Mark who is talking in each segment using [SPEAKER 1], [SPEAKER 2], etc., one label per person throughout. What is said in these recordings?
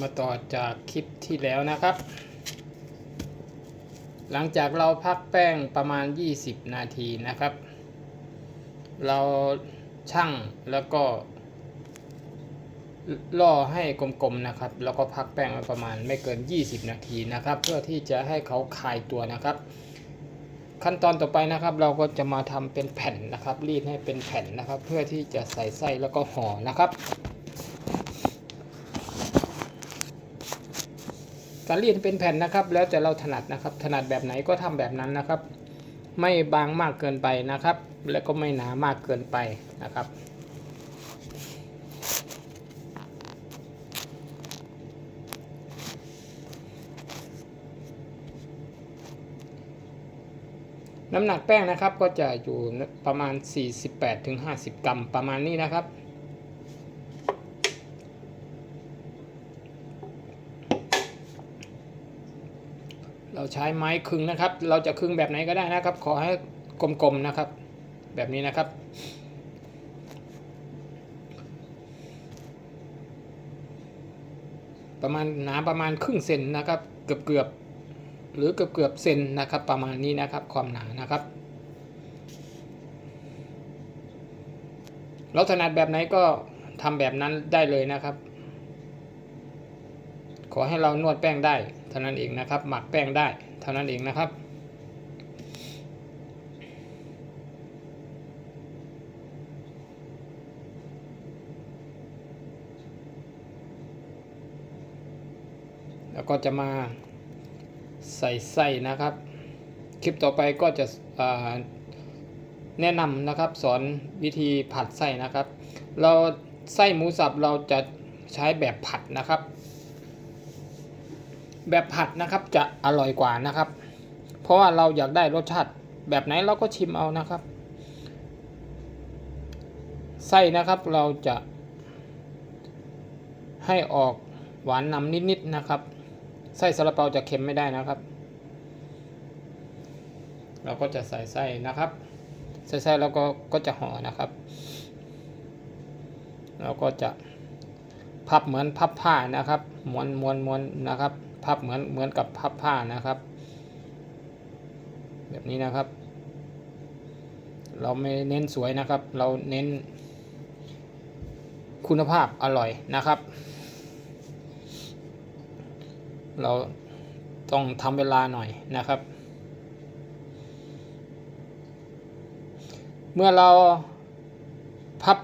[SPEAKER 1] มาต่อจากคลิปที่แล้วนะครับ หลังจากเราพักแป้งประมาณ 20 นาทีนะครับ เราชั่งแล้วก็ล่อให้กลมๆนะครับ แล้วก็พักแป้งไว้ประมาณไม่เกิน 20 นาทีนะครับ เพื่อที่จะให้เขาคลายตัวนะครับ ขั้นตอนต่อไปนะครับ เราก็จะมาทำเป็นแผ่นนะครับ รีดให้เป็นแผ่นนะครับ เพื่อที่จะใส่ไส้แล้วก็ห่อนะครับ การรีดเป็นแผ่นนะครับ แล้วแต่เราถนัดนะครับ ถนัดแบบไหนก็ทำแบบนั้นนะครับ ไม่บางมากเกินไปนะครับ แล้วก็ไม่หนามากเกินไปนะครับน้ำหนักแป้งนะครับก็จะอยู่ประมาณ 48-50 กรัมประมาณนี้นะครับ เราใช้ไม้คึงนะครับ เราจะคึงแบบไหนก็ได้นะครับ ขอให้กลมๆนะครับ แบบนี้นะครับ ประมาณหนาประมาณครึ่งเซนนะครับ เกือบเกือบๆหรือเกือบเกือบๆเซนนะครับ ประมาณนี้นะครับความหนานะครับ เราถนัดแบบไหนก็ทำแบบนั้นได้เลยนะครับ ขอให้เรานวดแป้งได้ เท่านั้นเองนะครับ หมักแป้งได้ เท่านั้นเองนะครับ แล้วก็จะมาใส่ไส้นะครับ คลิปต่อไปก็จะแนะนำนะครับสอนวิธีผัดไส้นะครับ เราไส้หมูสับเราจะใช้แบบผัดนะครับ แบบผัดนะครับจะอร่อยกว่านะครับ เพราะว่าเราอยากได้รสชาติแบบไหนเราก็ชิมเอานะครับ ไส้นะครับเราจะให้ออกหวานนำนิดๆนะครับ ไส้ซาลาเปาจะเค็มไม่ได้นะครับ เราก็จะใส่ไส้นะครับ ใส่ไส้แล้วก็ก็จะห่อนะครับ เราก็จะพับเหมือนพับผ้านะครับม้วนม้วนม้วนนะครับ พับเหมือนเหมือนกับพับผ้านะครับ แบบนี้นะครับ เราไม่เน้นสวยนะครับ เราเน้นคุณภาพอร่อยนะครับ เราต้องทำเวลาหน่อยนะครับ เมื่อเราพับ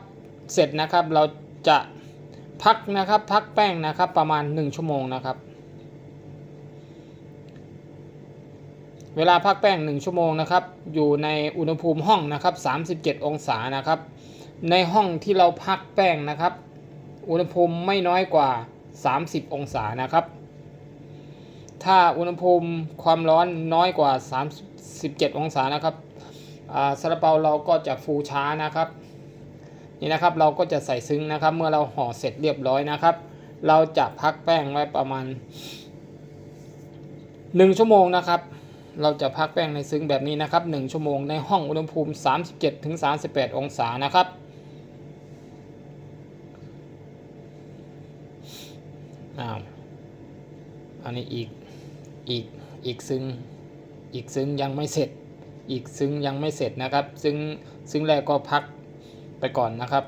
[SPEAKER 1] เสร็จนะครับเราจะพักนะครับพักแป้งนะครับประมาณ 1 ชั่วโมงนะครับ เวลาพักแป้ง 1 ชั่วโมงนะครับ อยู่ในอุณหภูมิห้องนะครับ 37 องศานะครับ ในห้องที่เราพักแป้งนะครับ อุณหภูมิไม่น้อยกว่า 30 องศานะครับ ถ้าอุณหภูมิความร้อนน้อยกว่า 37 องศานะครับซาลาเปาเราก็จะฟูช้านะครับนี่นะครับเราก็จะใส่ซึ้งนะครับ เมื่อเราห่อเสร็จเรียบร้อยนะครับ เราจะพักแป้งไว้ประมาณ 1 ชั่วโมงนะครับ เราจะพักแป้งในซึ้งแบบนี้นะครับ 1 ชั่วโมงในห้องอุณหภูมิ 37-38 องศานะครับ อ้าว อันนี้อีก อีก อีกซึ้ง อีกซึ้งยังไม่เสร็จ อีกซึ้งยังไม่เสร็จนะครับ ซึ้ง ซึ้งแรกก็พักไปก่อนนะครับ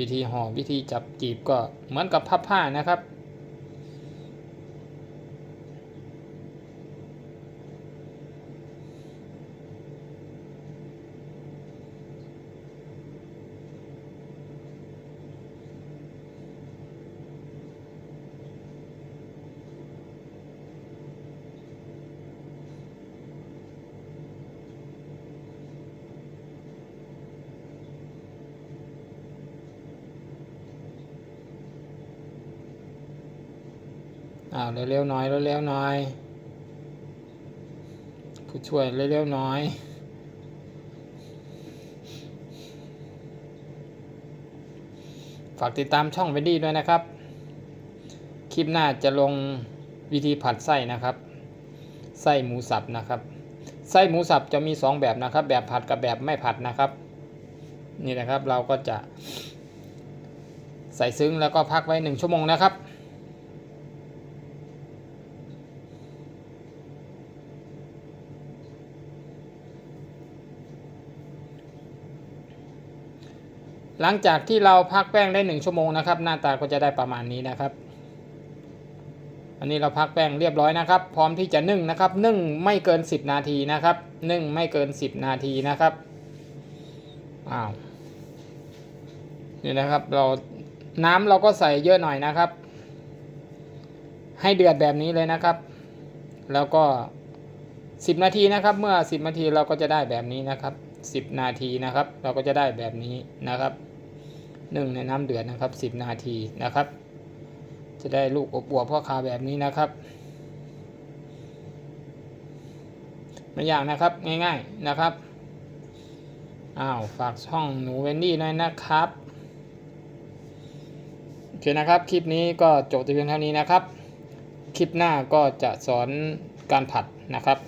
[SPEAKER 1] วิธีห่อวิธีจับจีบก็เหมือนกับพับผ้านะครับ อ้าวเร็วๆน่อยเร็วๆน่อย ผู้ช่วยเร็วๆน่อยฝากติดตามช่องเวนดี้ด้วยนะครับ คลิปหน้าจะลงวิธีผัดไส้นะครับ ไส้หมูสับนะครับ ไส้หมูสับจะมี 2 แบบนะครับ แบบผัดกับแบบไม่ผัดนะครับ นี่นะครับเราก็จะใส่ซึ้งแล้วก็พักไว้ 1 ชั่วโมงนะครับ หลังจากที่เราพักแป้งได้ 1 ชั่วโมงนะครับ หน้าตาก็จะได้ประมาณนี้นะครับ อันนี้เราพักแป้งเรียบร้อยนะครับ พร้อมที่จะนึ่งนะครับนึ่งไม่เกิน 10 นาทีนะครับนึ่งไม่เกิน 10 นาทีนะครับอ้าวนี่นะครับเราน้ำเราก็ใส่เยอะหน่อยนะครับ ให้เดือดแบบนี้เลยนะครับ แล้วก็ 10 นาทีนะครับ เมื่อ 10 นาทีเราก็จะได้แบบนี้นะครับ 10 นาทีนะครับ เราก็จะได้แบบนี้นะครับ นึ่งในน้ำเดือดนะครับ 10 นาทีนะครับ จะได้ลูกอบอวบพ่อคาแบบนี้นะครับ ไม่ยากนะครับง่ายๆนะครับอ้าวฝากช่องหนูเวนดี้หน่อยนะครับโอเคนะครับ คลิปนี้ก็จบแต่เพียงเท่านี้นะครับ คลิปหน้าก็จะสอนการผัดนะครับ